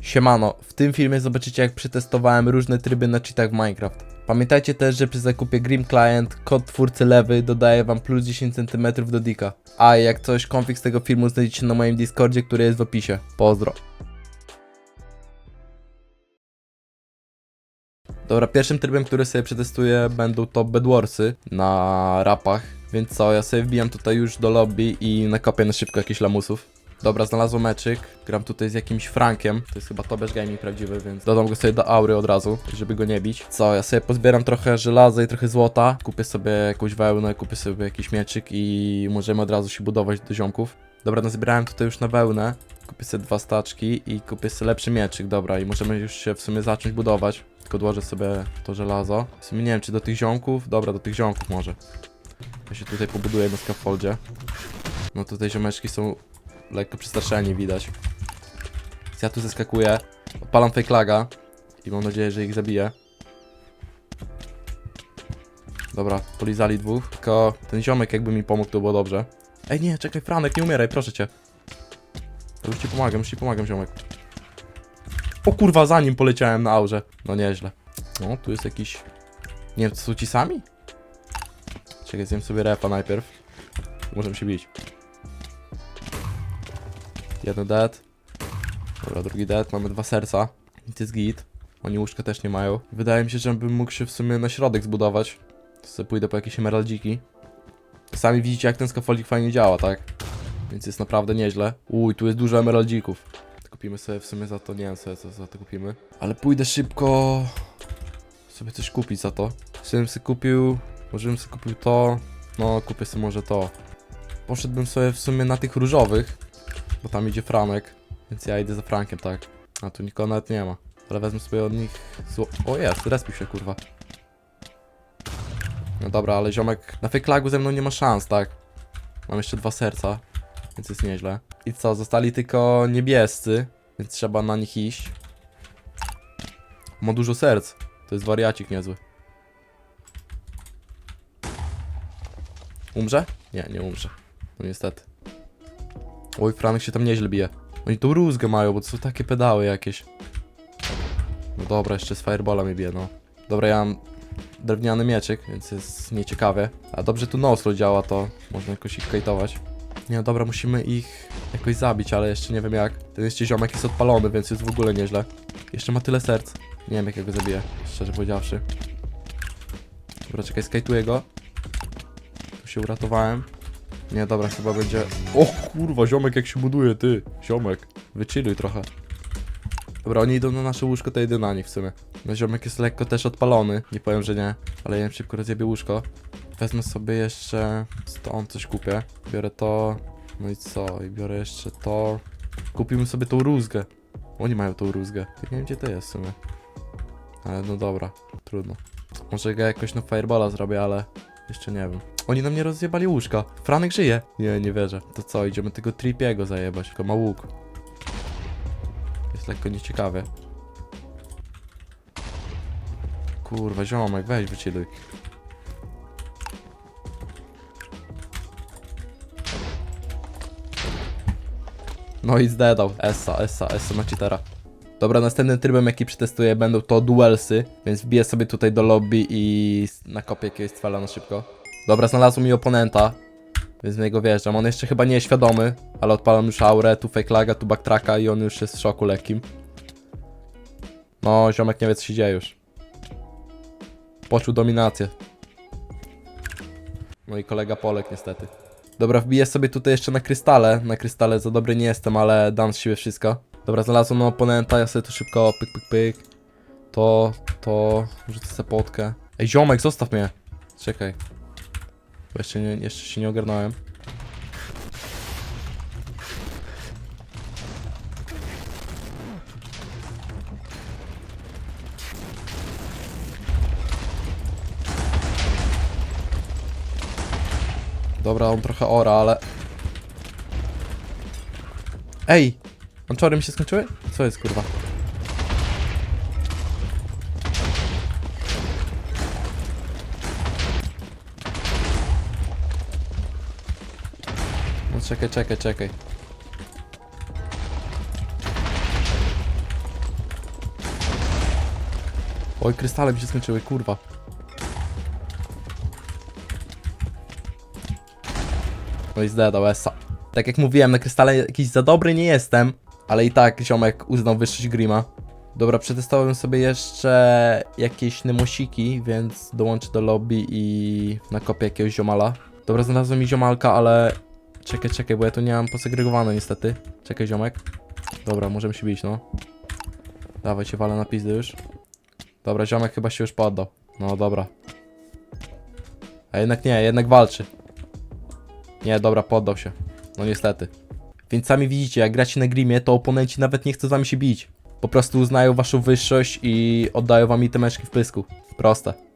Siemano, w tym filmie zobaczycie jak przetestowałem różne tryby na cheatach w Minecraft. Pamiętajcie też, że przy zakupie Grim Client kod twórcy lewy dodaje wam plus 10 cm do dika. A jak coś, konfig z tego filmu znajdziecie na moim Discordzie, który jest w opisie. Pozdro. Dobra, pierwszym trybem, który sobie przetestuję będą to Bedwarsy na rapach. Więc co, ja sobie wbijam tutaj już do lobby i nakopię na szybko jakichś lamusów. Dobra, znalazłem meczyk. Gram tutaj z jakimś Frankiem. To jest chyba Tobiasz Gaming prawdziwy, więc dodam go sobie do aury od razu, żeby go nie bić. Co, ja sobie pozbieram trochę żelaza i trochę złota. Kupię sobie jakąś wełnę, kupię sobie jakiś mieczyk i możemy od razu się budować do ziomków. Dobra, no zbierałem tutaj już na wełnę. Kupię sobie dwa staczki i kupię sobie lepszy mieczyk, dobra, i możemy już się w sumie zacząć budować. Tylko odłożę sobie to żelazo. W sumie nie wiem, czy do tych ziomków? Dobra, do tych ziomków może. Ja się tutaj pobuduję na scaffoldzie. No tutaj ziomeczki są lekko przestraszeni, widać. Więc ja tu zeskakuję, odpalam fake laga i mam nadzieję, że ich zabiję. Dobra, polizali dwóch, tylko ten ziomek jakby mi pomógł, to było dobrze. Ej nie, czekaj Franek, nie umieraj, proszę cię. To już ci pomagam, już ci pomagam ziomek. O kurwa, za nim poleciałem na aurze. No nieźle. No, tu jest jakiś... Nie wiem, to są ci sami? Czekaj, zjem sobie repa najpierw. Możemy się bić. Jeden dead. Dobra, drugi dead. Mamy dwa serca. I to jest git. Oni łóżka też nie mają. Wydaje mi się, że bym mógł się w sumie na środek zbudować. Sobie pójdę po jakieś emeraldziki. Sami widzicie, jak ten scaffolding fajnie działa, tak? Więc jest naprawdę nieźle. Uj, tu jest dużo emeraldzików. Kupimy sobie w sumie za to, nie wiem sobie co za to kupimy. Ale pójdę szybko sobie coś kupić za to. Żebym sobie kupił, może bym sobie kupił to. No, kupię sobie może to. Poszedłbym sobie w sumie na tych różowych, bo tam idzie Franek, więc ja idę za Frankiem, tak. A tu nikogo nawet nie ma. Ale wezmę sobie od nich zło... O jest, respił się, kurwa. No dobra, ale ziomek na fake lagu ze mną nie ma szans, tak. Mam jeszcze dwa serca, więc jest nieźle. I co, zostali tylko niebiescy, więc trzeba na nich iść. Ma dużo serc. To jest wariacik niezły. Umrze? Nie, nie umrze. No niestety. Oj, Franek się tam nieźle bije. Oni tą rózgę mają, bo to są takie pedały jakieś. No dobra, jeszcze z Firebola mnie bije, no. Dobra, ja mam drewniany mieczyk, więc jest nieciekawie. A dobrze tu noslo działa, to można jakoś ich kajtować. Nie, no dobra, musimy ich jakoś zabić, ale jeszcze nie wiem jak. Ten jeszcze ziomek jest odpalony, więc jest w ogóle nieźle. Jeszcze ma tyle serc. Nie wiem jak ja go zabiję, szczerze powiedziawszy. Dobra, czekaj, skajtuję go. Tu się uratowałem. Nie, dobra, chyba będzie... O kurwa, ziomek jak się buduje, ty. Ziomek, wychilluj trochę. Dobra, oni idą na nasze łóżko, to idę na nich w sumie. No ziomek jest lekko też odpalony, nie powiem, że nie. Ale ja im szybko rozjebię łóżko. Wezmę sobie jeszcze... Stąd coś kupię. Biorę to... No i co? I biorę jeszcze to... Kupimy sobie tą rózgę. Oni mają tą rózgę. Tak nie wiem, gdzie to jest w sumie. Ale no dobra, trudno. Może go jakoś na Firebola zrobię, ale jeszcze nie wiem. Oni na mnie rozjebali łóżka. Franek żyje. Nie, nie wierzę. To co, idziemy tego Tripiego zajebać, tylko ma łuk. Jest lekko nieciekawie. Kurwa, ziomek, weź wychilluj. No i zdedał. Essa, essa, essa na cheatera. Dobra, następnym trybem jaki przetestuję będą to duelsy, więc wbiję sobie tutaj do lobby i nakopię jakiegoś cwela na szybko. Dobra, znalazłem mi oponenta, więc w niego wjeżdżam. On jeszcze chyba nie jest świadomy, ale odpalam już aurę, tu fake laga, tu backtracka i on już jest w szoku lekkim. No, ziomek nie wie co się dzieje już. Poczuł dominację. No i kolega Polek niestety. Dobra, wbiję sobie tutaj jeszcze na krystale. Na krystale za dobry nie jestem, ale dam z siebie wszystko. Dobra, znalazłem oponenta, ja sobie tu szybko pyk, pyk, pyk. To, to, rzucę sobie potkę. Ej, ziomek, zostaw mnie. Czekaj. Jeszcze, nie, jeszcze się nie ogarnąłem. Dobra, on trochę ora, ale... Ej! Anchory mi się skończyły? Co jest, kurwa? Czekaj, czekaj, czekaj. Oj, krystale mi się skończyły, kurwa. No i zdedał Essa. Tak jak mówiłem, na krystale jakiś za dobry nie jestem, ale i tak ziomek uznał wyższość Grima. Dobra, przetestowałem sobie jeszcze jakieś nemosiki, więc dołączę do lobby i nakopię jakiegoś ziomala. Dobra, znalazłem mi ziomalka, ale... Czekaj, czekaj, bo ja tu nie mam posegregowane niestety. Czekaj, ziomek. Dobra, możemy się bić, no. Dawaj, się walę na pizdy już. Dobra, ziomek chyba się już poddał. No dobra. A jednak nie, jednak walczy. Nie, dobra, poddał się. No niestety. Więc sami widzicie, jak gracie na Grimie, to oponenci nawet nie chcą z wami się bić. Po prostu uznają waszą wyższość i oddają wam itemeczki w pysku. Proste.